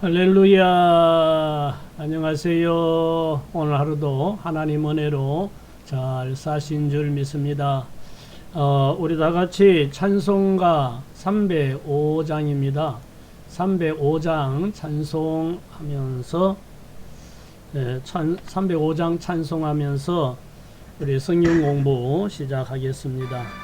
할렐루야. 안녕하세요. 오늘 하루도 하나님 은혜로 잘 사신 줄 믿습니다. 어, 우리 다 같이 찬송가 305장입니다. 305장 찬송하면서 네, 찬, 305장 찬송하면서 우리 성경 공부 시작하겠습니다.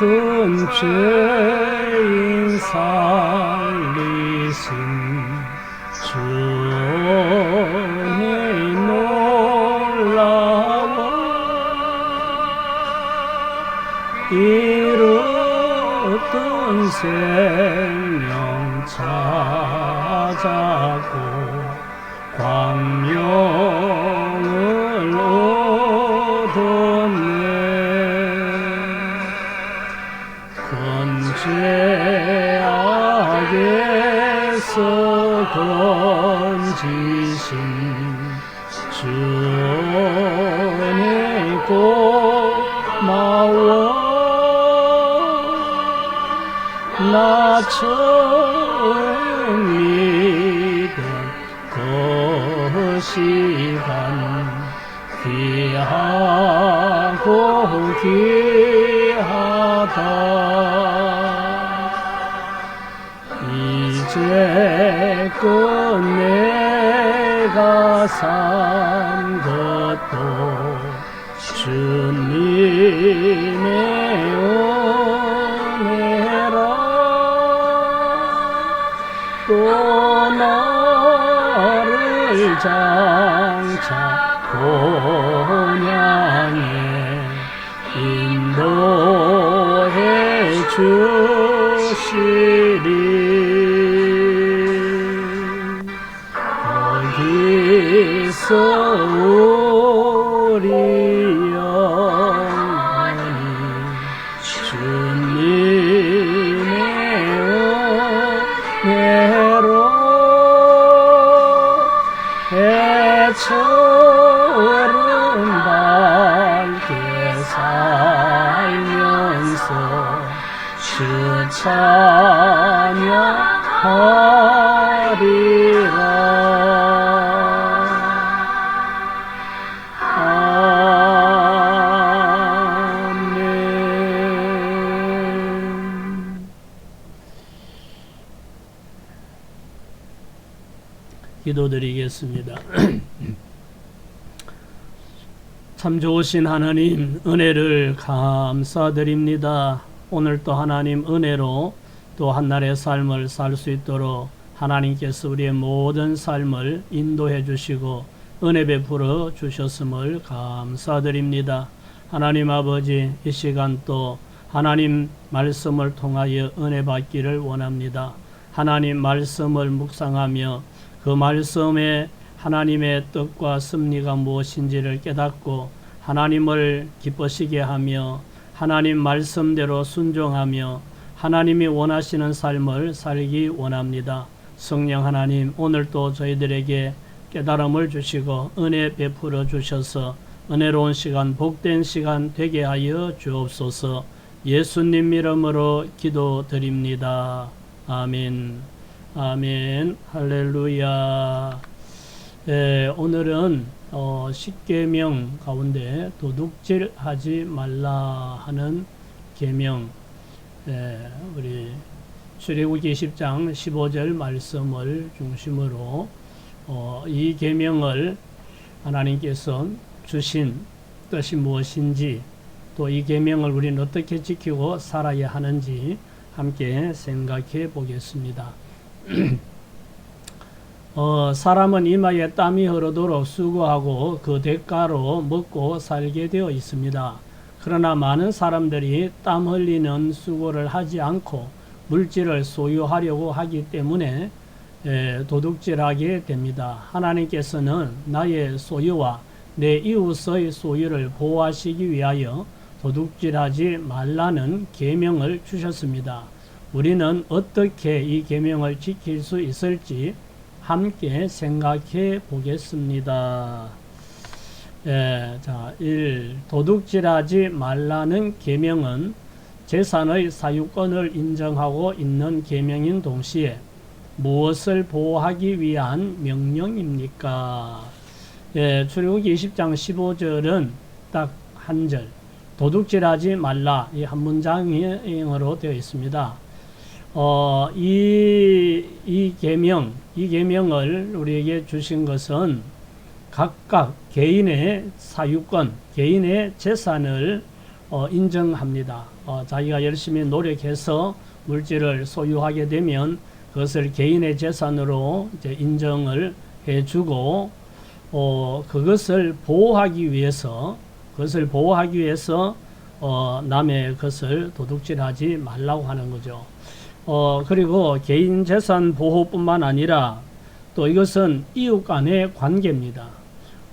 같은 죄인 살리신 주의 놀라워 잃었던 생명 찾아 건지신 주의 고마워 나 처음 믿은 그 귀하고 귀하다. 이제 껏 내가 산 것도 주님의 은혜라 또 나를 장차 본향에 인도해 주시 리 기도드리겠습니다. 참 좋으신 하나님 은혜를 감사드립니다. 오늘 또 하나님 은혜로 또 한날의 삶을 살 수 있도록 하나님께서 우리의 모든 삶을 인도해 주시고 은혜 베풀어 주셨음을 감사드립니다. 하나님 아버지 이 시간 또 하나님 말씀을 통하여 은혜 받기를 원합니다. 하나님 말씀을 묵상하며 그 말씀에 하나님의 뜻과 섭리가 무엇인지를 깨닫고 하나님을 기쁘시게 하며 하나님 말씀대로 순종하며 하나님이 원하시는 삶을 살기 원합니다. 성령 하나님 오늘도 저희들에게 깨달음을 주시고 은혜 베풀어 주셔서 은혜로운 시간 복된 시간 되게 하여 주옵소서 예수님 이름으로 기도드립니다. 아멘 아멘. 할렐루야. 예, 오늘은 어, 십계명 가운데 도둑질 하지 말라 하는 계명. 예, 우리 출애굽기 10장 15절 말씀을 중심으로 어, 이 계명을 하나님께서 주신 뜻이 무엇인지 또 이 계명을 우리는 어떻게 지키고 살아야 하는지 함께 생각해 보겠습니다. 어, 사람은 이마에 땀이 흐르도록 수고하고 그 대가로 먹고 살게 되어 있습니다. 그러나 많은 사람들이 땀 흘리는 수고를 하지 않고 물질을 소유하려고 하기 때문에 에, 도둑질하게 됩니다. 하나님께서는 나의 소유와 내 이웃의 소유를 보호하시기 위하여 도둑질하지 말라는 계명을 주셨습니다. 우리는 어떻게 이 계명을 지킬 수 있을지 함께 생각해 보겠습니다. 예, 자, 1. 도둑질하지 말라는 계명은 재산의 사유권을 인정하고 있는 계명인 동시에 무엇을 보호하기 위한 명령입니까? 예, 출애굽기 20장 15절은 딱 한 절. 도둑질하지 말라 이 한 문장으로 되어 있습니다. 어, 이, 이 계명, 이 계명을 우리에게 주신 것은 각각 개인의 사유권, 개인의 재산을 어, 인정합니다. 어, 자기가 열심히 노력해서 물질을 소유하게 되면 그것을 개인의 재산으로 이제 인정을 해주고 어, 그것을 보호하기 위해서 그것을 보호하기 위해서 어, 남의 것을 도둑질하지 말라고 하는 거죠. 어, 그리고 개인 재산 보호뿐만 아니라 또 이것은 이웃 간의 관계입니다.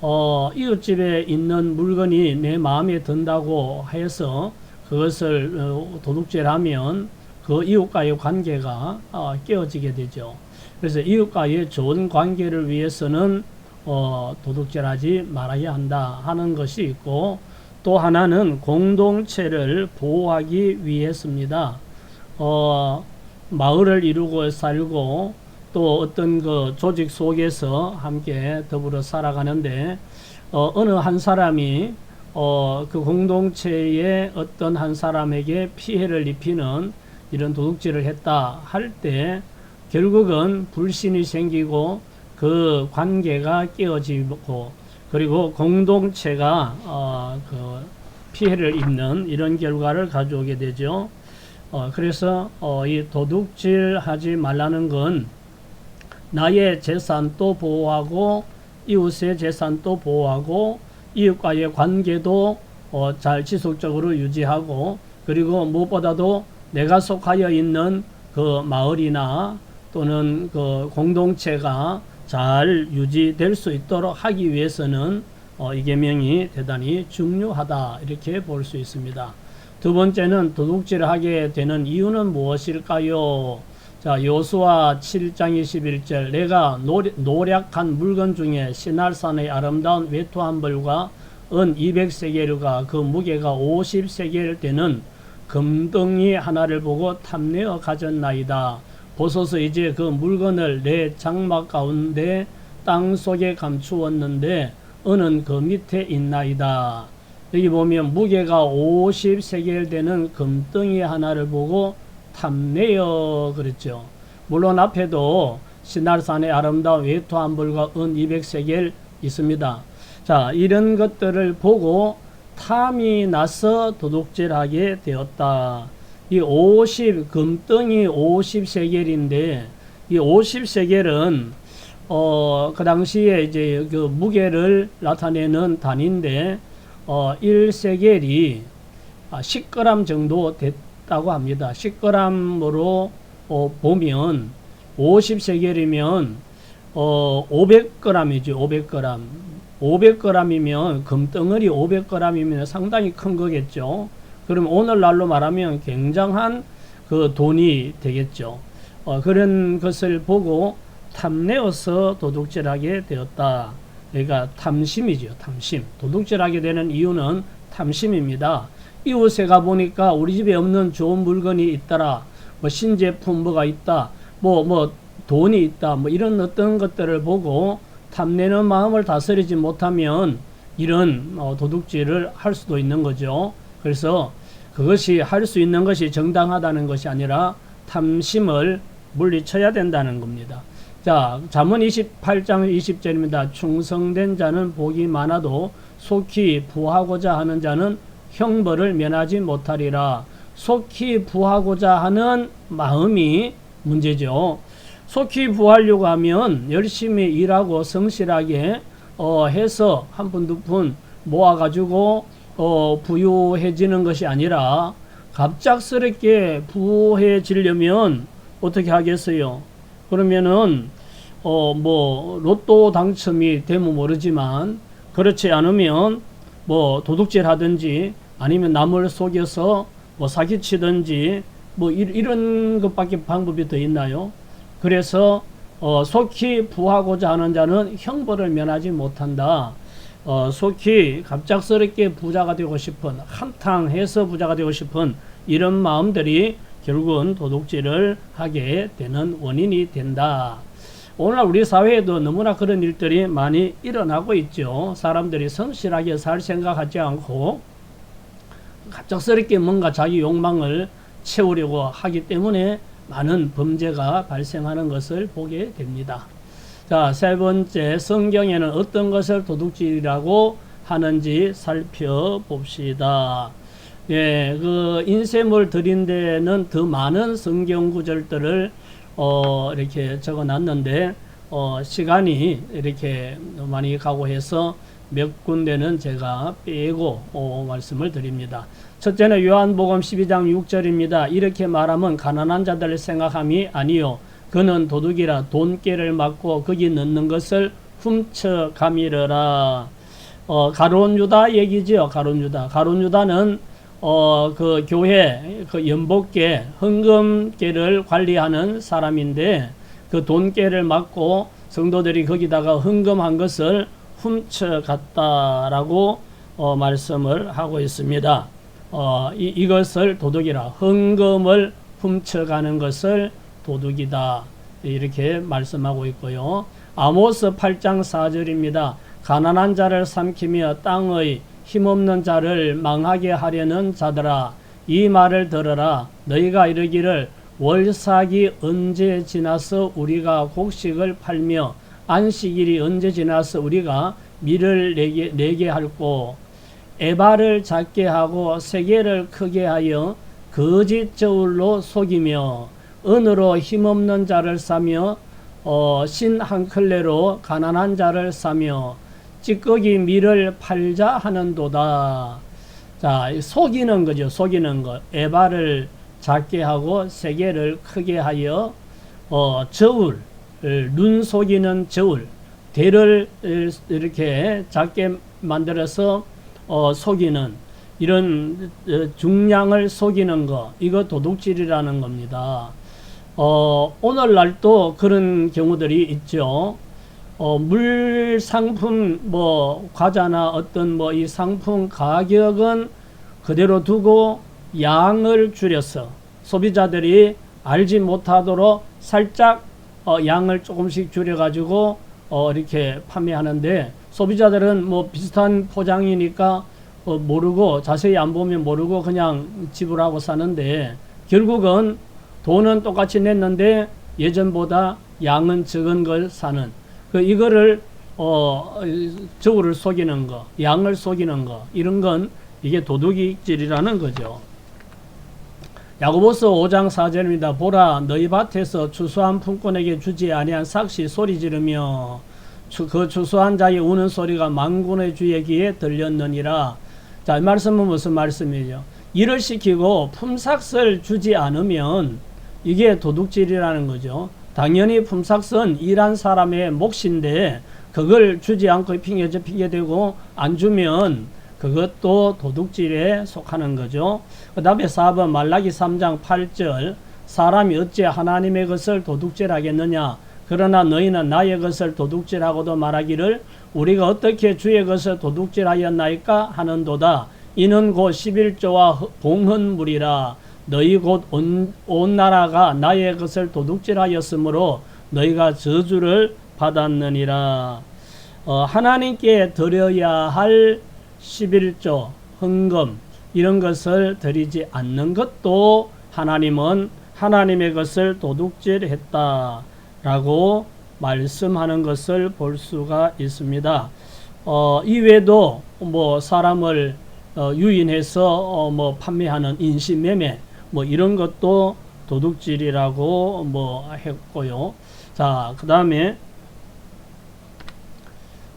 어, 이웃집에 있는 물건이 내 마음에 든다고 해서 그것을 어, 도둑질하면 그 이웃과의 관계가 어, 깨어지게 되죠. 그래서 이웃과의 좋은 관계를 위해서는 어, 도둑질하지 말아야 한다 하는 것이 있고 또 하나는 공동체를 보호하기 위해서입니다. 어, 마을을 이루고 살고 또 어떤 그 조직 속에서 함께 더불어 살아가는데 어, 어느 한 사람이 어, 그 공동체의 어떤 한 사람에게 피해를 입히는 이런 도둑질을 했다 할 때 결국은 불신이 생기고 그 관계가 깨어지고 그리고 공동체가 어, 그 피해를 입는 이런 결과를 가져오게 되죠. 어, 그래서 어, 이 도둑질 하지 말라는 건 나의 재산도 보호하고 이웃의 재산도 보호하고 이웃과의 관계도 어, 잘 지속적으로 유지하고 그리고 무엇보다도 내가 속하여 있는 그 마을이나 또는 그 공동체가 잘 유지될 수 있도록 하기 위해서는 어, 이 계명이 대단히 중요하다 이렇게 볼 수 있습니다. 두 번째는 도둑질을 하게 되는 이유는 무엇일까요? 자, 요수와 7장 21절 내가 노력한 물건 중에 시날산의 아름다운 외투 한 벌과 은 200세겔과 그 무게가 50세겔 되는 금덩이 하나를 보고 탐내어 가졌나이다. 보소서 이제 그 물건을 내 장막 가운데 땅 속에 감추었는데 은은 그 밑에 있나이다. 여기 보면 무게가 50세겔 되는 금덩이 하나를 보고 탐내어 그랬죠. 물론 앞에도 시날산의 아름다운 외투 한 벌과 은 200세겔 있습니다. 자, 이런 것들을 보고 탐이 나서 도둑질하게 되었다. 이 50, 금덩이 50세겔인데, 이 50세겔은, 어, 그 당시에 이제 그 무게를 나타내는 단위인데, 어, 1세겔이 10g 정도 됐다고 합니다. 10g으로 어, 보면 50세겔이면 어, 500g이죠. 500g. 500g이면 금덩어리 500g이면 상당히 큰 거겠죠. 그럼 오늘날로 말하면 굉장한 그 돈이 되겠죠. 어, 그런 것을 보고 탐내어서 도둑질하게 되었다. 그러니까 탐심이죠. 탐심. 도둑질하게 되는 이유는 탐심입니다. 이웃에 가 보니까 우리 집에 없는 좋은 물건이 있더라. 뭐 신제품 뭐가 있다. 뭐, 뭐 돈이 있다. 뭐 이런 어떤 것들을 보고 탐내는 마음을 다스리지 못하면 이런 어, 도둑질을 할 수도 있는 거죠. 그래서 그것이 할 수 있는 것이 정당하다는 것이 아니라 탐심을 물리쳐야 된다는 겁니다. 자, 잠언 28장 20절입니다. 충성된 자는 복이 많아도 속히 부하고자 하는 자는 형벌을 면하지 못하리라. 속히 부하고자 하는 마음이 문제죠. 속히 부하려고 하면 열심히 일하고 성실하게 어, 해서 한 푼 두 푼 모아가지고 어, 부유해지는 것이 아니라 갑작스럽게 부유해지려면 어떻게 하겠어요? 그러면은 어, 뭐 로또 당첨이 되면 모르지만 그렇지 않으면 뭐 도둑질 하든지 아니면 남을 속여서 뭐 사기치든지 뭐 이, 이런 것밖에 방법이 더 있나요? 그래서 어, 속히 부하고자 하는 자는 형벌을 면하지 못한다. 어, 속히 갑작스럽게 부자가 되고 싶은 한탕해서 부자가 되고 싶은 이런 마음들이 결국은 도둑질을 하게 되는 원인이 된다. 오늘날 우리 사회에도 너무나 그런 일들이 많이 일어나고 있죠. 사람들이 성실하게 살 생각하지 않고 갑작스럽게 뭔가 자기 욕망을 채우려고 하기 때문에 많은 범죄가 발생하는 것을 보게 됩니다. 자, 세 번째, 성경에는 어떤 것을 도둑질이라고 하는지 살펴봅시다. 예, 그 인셈을 드린 데는 더 많은 성경 구절들을 어, 이렇게 적어 놨는데, 어, 시간이 이렇게 많이 가고 해서 몇 군데는 제가 빼고 어, 말씀을 드립니다. 첫째는 요한복음 12장 6절입니다. 이렇게 말하면 가난한 자들을 생각함이 아니요 그는 도둑이라 돈깨를 맞고 거기 넣는 것을 훔쳐가미르라. 어, 가론 유다 얘기죠. 가론 유다. 가론 유다는 어, 그 교회 그 연복계 헌금계를 관리하는 사람인데 그 돈깨를 맞고 성도들이 거기다가 헌금한 것을 훔쳐갔다라고 어, 말씀을 하고 있습니다. 어, 이, 이것을 도둑이라 헌금을 훔쳐가는 것을 도둑이다 이렇게 말씀하고 있고요. 아모스 8장 4절입니다. 가난한 자를 삼키며 땅의 힘없는 자를 망하게 하려는 자들아 이 말을 들어라. 너희가 이르기를 월삭이 언제 지나서 우리가 곡식을 팔며 안식일이 언제 지나서 우리가 밀을 내게, 내게 할꼬? 에바를 작게 하고 세계를 크게 하여 거짓 저울로 속이며 은으로 힘없는 자를 사며 어, 신한 클레로 가난한 자를 사며 찌꺼기 밀을 팔자 하는도다. 자, 속이는 거죠. 속이는 것. 에바를 작게 하고 세계를 크게 하여 어, 저울, 눈 속이는 저울, 대를 이렇게 작게 만들어서 어, 속이는 이런 어, 중량을 속이는 거 이거 도둑질이라는 겁니다. 어, 오늘날도 그런 경우들이 있죠. 어, 물 상품 뭐 과자나 어떤 뭐 이 상품 가격은 그대로 두고 양을 줄여서 소비자들이 알지 못하도록 살짝 어, 양을 조금씩 줄여가지고 어, 이렇게 판매하는데 소비자들은 뭐 비슷한 포장이니까 어, 모르고 자세히 안 보면 모르고 그냥 지불하고 사는데 결국은 돈은 똑같이 냈는데 예전보다 양은 적은 걸 사는 그 이거를 어 저울을 속이는 거, 양을 속이는 거 이런 건 이게 도둑질이라는 거죠. 야고보서 5장 4절입니다. 보라 너희 밭에서 추수한 품꾼에게 주지 아니한 삭시 소리 지르며 그 추수한 자의 우는 소리가 망군의 주의 귀에 들렸느니라. 자, 이 말씀은 무슨 말씀이죠? 일을 시키고 품삯을 주지 않으면 이게 도둑질이라는 거죠. 당연히 품삯은 일한 사람의 몫인데 그걸 주지 않고 핑계져 핑계대고 안 주면 그것도 도둑질에 속하는 거죠. 그 다음에 4번 말라기 3장 8절 사람이 어찌 하나님의 것을 도둑질하겠느냐 그러나 너희는 나의 것을 도둑질하고도 말하기를 우리가 어떻게 주의 것을 도둑질하였나이까 하는도다. 이는 곧 11조와 봉헌물이라 너희 곧 온, 온 나라가 나의 것을 도둑질하였으므로 너희가 저주를 받았느니라. 어, 하나님께 드려야 할 11조 헌금 이런 것을 드리지 않는 것도 하나님은 하나님의 것을 도둑질했다. 라고 말씀하는 것을 볼 수가 있습니다. 어, 이외에도 뭐 사람을 어, 유인해서 어, 뭐 판매하는 인신매매 뭐 이런 것도 도둑질이라고 뭐 했고요. 자, 그 다음에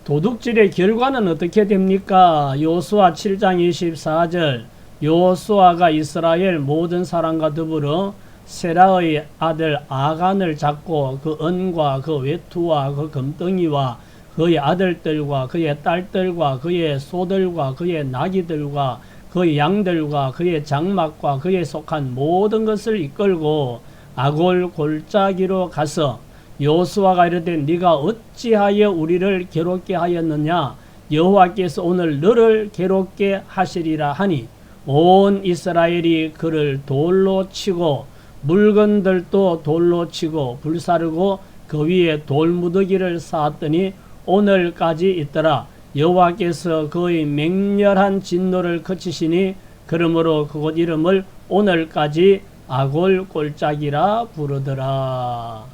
도둑질의 결과는 어떻게 됩니까? 요수아 7장 24절 요수아가 이스라엘 모든 사람과 더불어 세라의 아들 아간을 잡고 그 은과 그 외투와 그 금덩이와 그의 아들들과 그의 딸들과 그의 소들과 그의 나귀들과 그의 양들과 그의 장막과 그에 속한 모든 것을 이끌고 아골 골짜기로 가서 여호수아가 이르되 네가 어찌하여 우리를 괴롭게 하였느냐? 여호와께서 오늘 너를 괴롭게 하시리라 하니 온 이스라엘이 그를 돌로 치고 물건들도 돌로 치고 불사르고 그 위에 돌무더기를 쌓았더니 오늘까지 있더라 여호와께서 그의 맹렬한 진노를 그치시니 그러므로 그곳 이름을 오늘까지 아골 골짜기라 부르더라.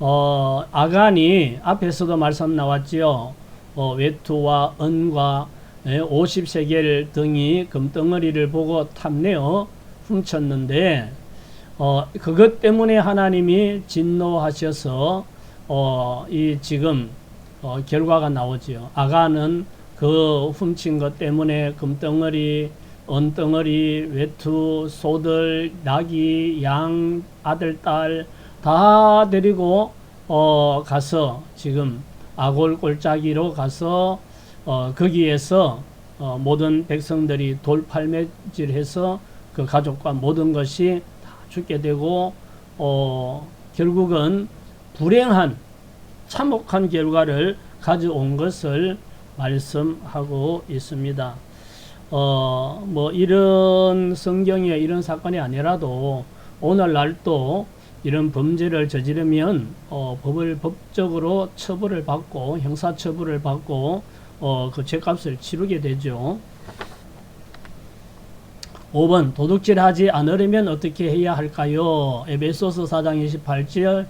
어, 아간이 앞에서도 말씀 나왔지요. 어, 외투와 은과 예, 50세겔 등이 금덩어리를 보고 탐내어 훔쳤는데 어, 그것 때문에 하나님이 진노하셔서 어, 이 지금 어, 결과가 나오지요. 아가는 그 훔친 것 때문에 금덩어리, 은덩어리, 외투, 소들, 나귀, 양, 아들, 딸 다 데리고 어, 가서 지금 아골 골짜기로 가서 어, 거기에서 어, 모든 백성들이 돌팔매질해서 그 가족과 모든 것이 다 죽게 되고 어, 결국은 불행한 참혹한 결과를 가져온 것을 말씀하고 있습니다. 어, 뭐 이런 성경에 이런 사건이 아니라도 오늘날도 이런 범죄를 저지르면 어, 법을 법적으로 처벌을 받고 형사 처벌을 받고 어, 그 죄값을 치르게 되죠. 5번 도둑질하지 않으려면 어떻게 해야 할까요? 에베소서 4장 28절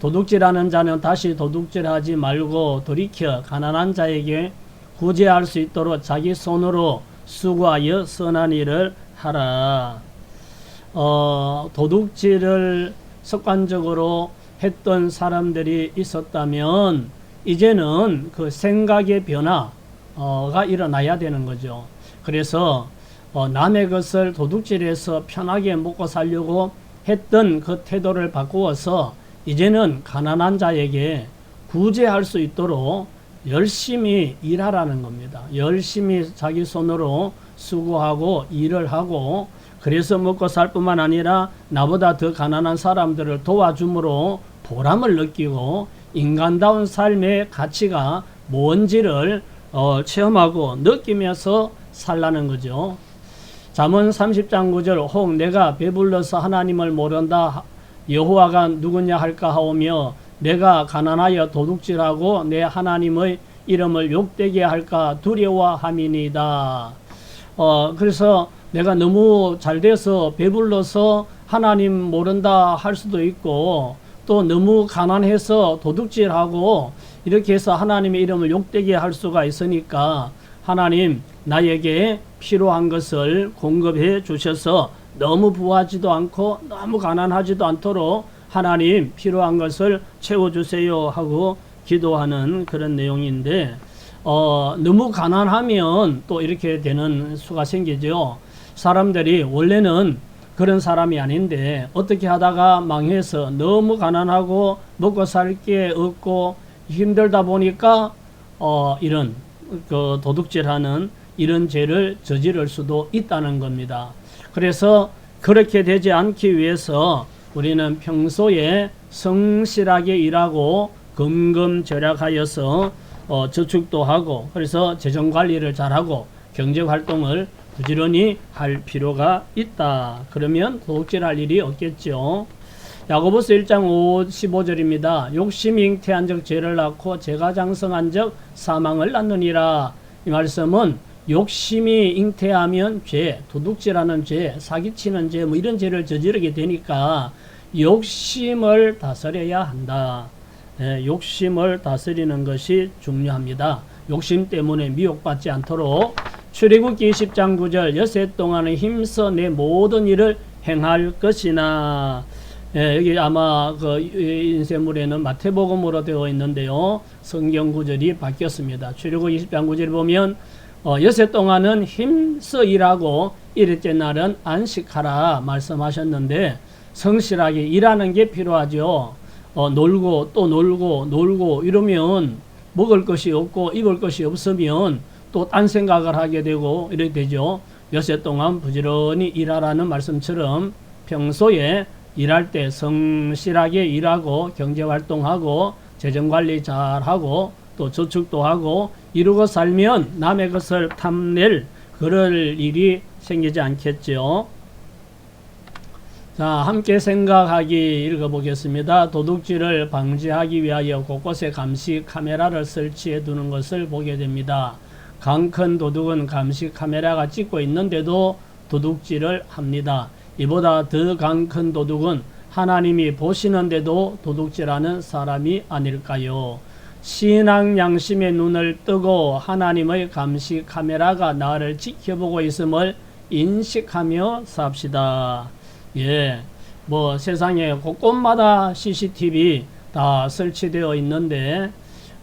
도둑질하는 자는 다시 도둑질하지 말고 돌이켜 가난한 자에게 구제할 수 있도록 자기 손으로 수고하여 선한 일을 하라. 어, 도둑질을 습관적으로 했던 사람들이 있었다면 이제는 그 생각의 변화가 일어나야 되는 거죠. 그래서 어, 남의 것을 도둑질해서 편하게 먹고 살려고 했던 그 태도를 바꾸어서 이제는 가난한 자에게 구제할 수 있도록 열심히 일하라는 겁니다. 열심히 자기 손으로 수고하고 일을 하고 그래서 먹고 살 뿐만 아니라 나보다 더 가난한 사람들을 도와줌으로 보람을 느끼고 인간다운 삶의 가치가 뭔지를 어, 체험하고 느끼면서 살라는 거죠. 잠언 30장 9절 혹 내가 배불러서 하나님을 모른다 여호와가 누구냐 할까 하오며 내가 가난하여 도둑질하고 내 하나님의 이름을 욕되게 할까 두려워함이니이다. 어, 그래서 내가 너무 잘 돼서 배불러서 하나님 모른다 할 수도 있고 또 너무 가난해서 도둑질하고 이렇게 해서 하나님의 이름을 욕되게 할 수가 있으니까 하나님 나에게 필요한 것을 공급해 주셔서 너무 부하지도 않고 너무 가난하지도 않도록 하나님 필요한 것을 채워주세요 하고 기도하는 그런 내용인데 어, 너무 가난하면 또 이렇게 되는 수가 생기죠. 사람들이 원래는 그런 사람이 아닌데 어떻게 하다가 망해서 너무 가난하고 먹고 살 게 없고 힘들다 보니까 어, 이런 그 도둑질하는 이런 죄를 저지를 수도 있다는 겁니다. 그래서 그렇게 되지 않기 위해서 우리는 평소에 성실하게 일하고 금금절약하여서 어, 저축도 하고 그래서 재정 관리를 잘하고 경제 활동을 부지런히 할 필요가 있다. 그러면 도둑질할 일이 없겠죠. 야고보서 1장 15절입니다. 욕심이 잉태한 적 죄를 낳고 죄가 장성한 적 사망을 낳느니라. 이 말씀은 욕심이 잉태하면 죄, 도둑질하는 죄, 사기치는 죄, 뭐 이런 죄를 저지르게 되니까 욕심을 다스려야 한다. 예, 욕심을 다스리는 것이 중요합니다. 욕심 때문에 미혹받지 않도록 출애굽기 20장 9절 여세 동안에 힘써 내 모든 일을 행할 것이나 예, 여기 아마 그 인쇄물에는 마태복음으로 되어 있는데요. 성경 구절이 바뀌었습니다. 출애굽 20장 9절 보면 어, 여세 동안은 힘써 일하고 일째 날은 안식하라 말씀하셨는데 성실하게 일하는 게 필요하죠. 어, 놀고 또 놀고 놀고 이러면 먹을 것이 없고 입을 것이 없으면 또 딴 생각을 하게 되고 이래 되죠. 엿새 동안 부지런히 일하라는 말씀처럼 평소에 일할 때 성실하게 일하고 경제활동하고 재정관리 잘하고 또 저축도 하고 이루고 살면 남의 것을 탐낼 그럴 일이 생기지 않겠죠. 자, 함께 생각하기 읽어보겠습니다. 도둑질을 방지하기 위하여 곳곳에 감시 카메라를 설치해 두는 것을 보게 됩니다. 강큰 도둑은 감시 카메라가 찍고 있는데도 도둑질을 합니다. 이보다 더 강큰 도둑은 하나님이 보시는데도 도둑질하는 사람이 아닐까요? 신앙 양심의 눈을 뜨고 하나님의 감시 카메라가 나를 지켜보고 있음을 인식하며 삽시다. 예, 뭐 세상에 곳곳마다 CCTV 다 설치되어 있는데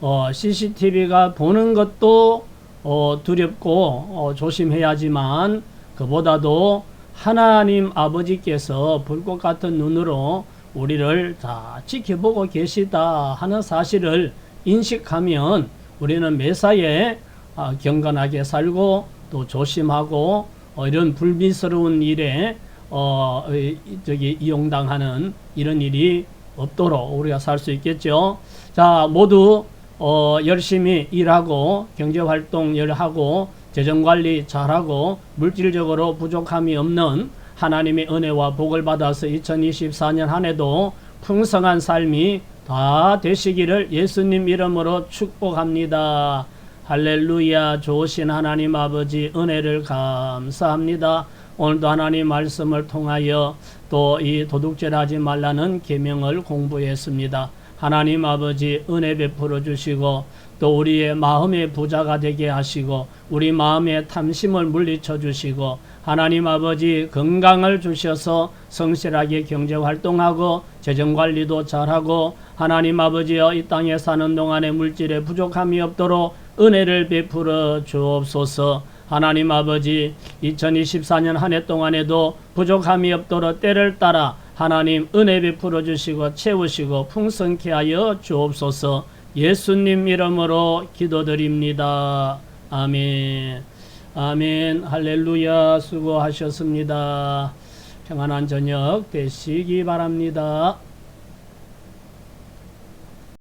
어, CCTV가 보는 것도 어, 두렵고 어, 조심해야지만 그보다도 하나님 아버지께서 불꽃 같은 눈으로 우리를 다 지켜보고 계시다 하는 사실을 인식하면 우리는 매사에 아, 경건하게 살고 또 조심하고 어, 이런 불미스러운 일에 어, 이- 저기 이용당하는 이런 일이 없도록 우리가 살 수 있겠죠. 자, 모두 어, 열심히 일하고 경제 활동 열하고 재정 관리 잘하고 물질적으로 부족함이 없는 하나님의 은혜와 복을 받아서 2024년 한 해도 풍성한 삶이 다 되시기를 예수님 이름으로 축복합니다. 할렐루야 좋으신 하나님 아버지 은혜를 감사합니다. 오늘도 하나님 말씀을 통하여 또 이 도둑질 하지 말라는 계명을 공부했습니다. 하나님 아버지 은혜 베풀어 주시고 또 우리의 마음의 부자가 되게 하시고 우리 마음의 탐심을 물리쳐 주시고 하나님 아버지 건강을 주셔서 성실하게 경제 활동하고 재정 관리도 잘하고 하나님 아버지여 이 땅에 사는 동안에 물질에 부족함이 없도록 은혜를 베풀어 주옵소서. 하나님 아버지 2024년 한 해 동안에도 부족함이 없도록 때를 따라 하나님 은혜 베풀어 주시고 채우시고 풍성케 하여 주옵소서. 예수님 이름으로 기도드립니다. 아멘. 아멘. 할렐루야. 수고하셨습니다. 평안한 저녁 되시기 바랍니다.